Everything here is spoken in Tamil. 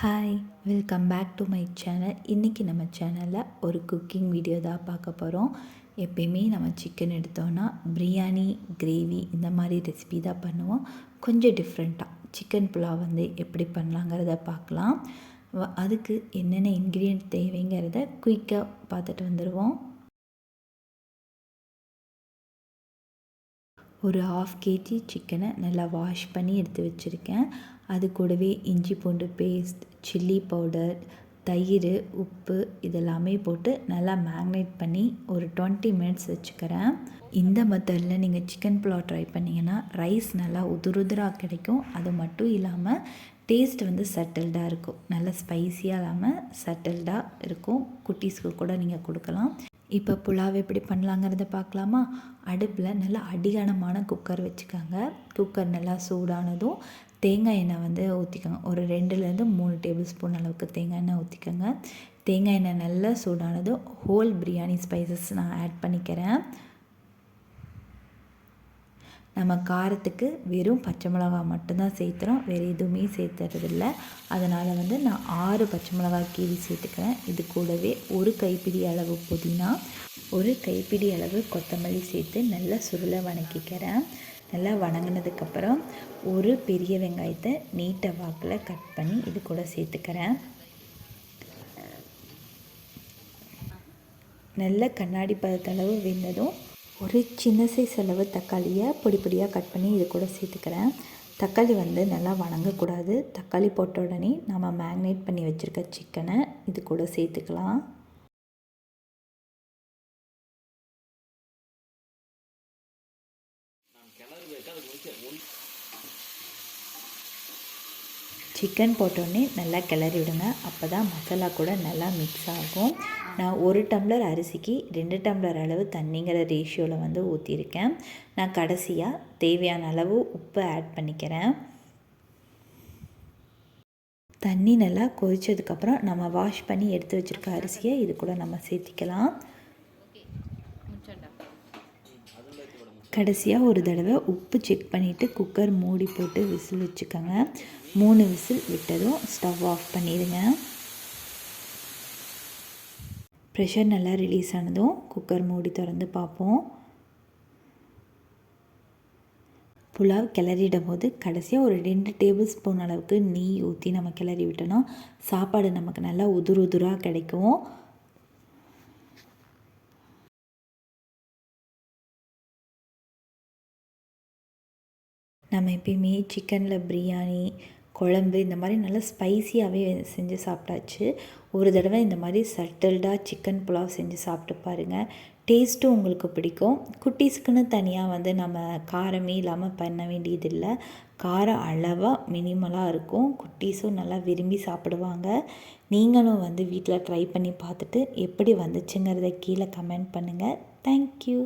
Hi welcome back to my channel இன்றைக்கி நம்ம சேனலில் ஒரு குக்கிங் வீடியோ தான் பார்க்க போகிறோம் எப்பயுமே நம்ம சிக்கன் எடுத்தோன்னா பிரியாணி கிரேவி இந்த மாதிரி ரெசிபி தான் பண்ணுவோம். கொஞ்சம் டிஃப்ரெண்ட்டாக சிக்கன் புலாவ் வந்து எப்படி பண்ணலாங்கிறத பார்க்கலாம். வ- அதுக்கு என்னென்ன இன்க்ரீடியன்ட் தேவைங்கிறத குயிக்காக பார்த்துட்டு வந்துடுவோம் ஒரு ஆஃப் கேஜி சிக்கனை நல்லா வாஷ் பண்ணி எடுத்து வச்சுருக்கேன். அது கூடவே இஞ்சி பூண்டு பேஸ்ட் சில்லி பவுடர் தயிர் உப்பு இதெல்லாமே போட்டு நல்லா மேக்னேட் பண்ணி ஒரு டுவெண்ட்டி மினிட்ஸ் வச்சுக்கிறேன். இந்த மெத்தடில் நீங்கள் சிக்கன் புலாவ் ட்ரை பண்ணிங்கன்னா ரைஸ் நல்லா உதுருதுராக கிடைக்கும். அது மட்டும் இல்லாமல் டேஸ்ட் வந்து சட்டில்டாக இருக்கும். நல்லா ஸ்பைஸியாக இல்லாமல் சட்டில்டாக இருக்கும். குட்டீஸ்க்கு கூட நீங்கள் கொடுக்கலாம். இப்போ புலாவ் எப்படி பண்ணலாங்கிறத பார்க்கலாமா? அடுப்பில் நல்லா அடிகனமான குக்கர் வச்சுக்கோங்க. குக்கர் நல்லா சூடானதும் தேங்காய் எண்ணெய் வந்து ஊற்றிக்கோங்க ஒரு ரெண்டுலேருந்து மூணு டேபிள் ஸ்பூன் அளவுக்கு தேங்காய் எண்ணெய் ஊற்றிக்கோங்க தேங்காய் எண்ணெய் நல்லா சூடானதும் ஹோல் பிரியாணி ஸ்பைசஸ் நான் ஆட் பண்ணிக்கிறேன். நம்ம காரத்துக்கு வெறும் பச்சை மிளகா மட்டும்தான் சேர்த்துறோம். வேறு எதுவுமே சேர்த்துறதில்ல. அதனால் வந்து நான் ஆறு பச்சை மிளகா கீரி சேர்த்துக்கிறேன். இது கூடவே ஒரு கைப்பிடி அளவு புதினா ஒரு கைப்பிடி அளவு கொத்தமல்லி சேர்த்து நல்லா சுருளை வணக்கிக்கிறேன். நல்லா வணங்கினதுக்கப்புறம் ஒரு பெரிய வெங்காயத்தை நீட்டை வாக்கில் கட் பண்ணி இது கூட சேர்த்துக்கிறேன். நல்ல கண்ணாடி பதத்தளவு வெந்ததும் ஒரு சின்ன சைஸ் அளவு தக்காளியை பொடி பொடியாக கட் பண்ணி இது கூட சேர்த்துக்கிறேன். தக்காளி வந்து நல்லா வணங்கக்கூடாது. தக்காளி போட்ட உடனே நம்ம மேக்னேட் பண்ணி வச்சுருக்க சிக்கனை இது கூட சேர்த்துக்கலாம். சிக்கன் போட்டோடனே நல்லா கிளறி விடுங்க அப்போ தான் மசாலா கூட நல்லா மிக்ஸ் ஆகும். நான் ஒரு டம்ளர் அரிசிக்கு ரெண்டு டம்ளர் அளவு தண்ணிங்கிற ரேஷியோவில் வந்து ஊற்றிருக்கேன் நான் கடைசியாக தேவையான அளவு உப்பு ஆட் பண்ணிக்கிறேன். தண்ணி நல்லா கொதித்ததுக்கப்புறம் நம்ம வாஷ் பண்ணி எடுத்து வச்சுருக்க அரிசியை இது கூட நம்ம சேர்த்திக்கலாம். கடைசியாக ஒரு தடவை உப்பு செக் பண்ணிவிட்டு குக்கர் மூடி போட்டு விசில் வச்சுக்கோங்க. மூணு விசில் விட்டதும் ஸ்டவ் ஆஃப் பண்ணிடுங்க. ப்ரெஷர் நல்லா ரிலீஸ் ஆனதும் குக்கர் மூடி திறந்து பார்ப்போம். புலாவ் கிளறிடும் போது கடைசியாக ஒரு ரெண்டு டேபிள் ஸ்பூன் அளவுக்கு நெய் ஊற்றி நம்ம கிளறி விட்டோன்னா சாப்பாடு நமக்கு நல்லா உதுரு உதுராக கிடைக்கும். நம்ம எப்பயுமே சிக்கனில் பிரியாணி குழம்பு இந்த மாதிரி நல்லா ஸ்பைசியாகவே செஞ்சு சாப்பிட்டாச்சு. ஒரு தடவை இந்த மாதிரி சட்டில்டாக சிக்கன் புலாவ் செஞ்சு சாப்பிட்டு பாருங்கள் டேஸ்ட்டும் உங்களுக்கு பிடிக்கும். குட்டீஸுக்குன்னு தனியாக வந்து நம்ம காரமே இல்லாமல் பண்ண வேண்டியதில்லை. காரம் அளவாக மினிமலாக இருக்கும். குட்டீஸும் நல்லா விரும்பி சாப்பிடுவாங்க. நீங்களும் வந்து வீட்டில் ட்ரை பண்ணி பார்த்துட்டு எப்படி வந்துச்சுங்கிறத கீழே கமெண்ட் பண்ணுங்கள் தேங்க்யூ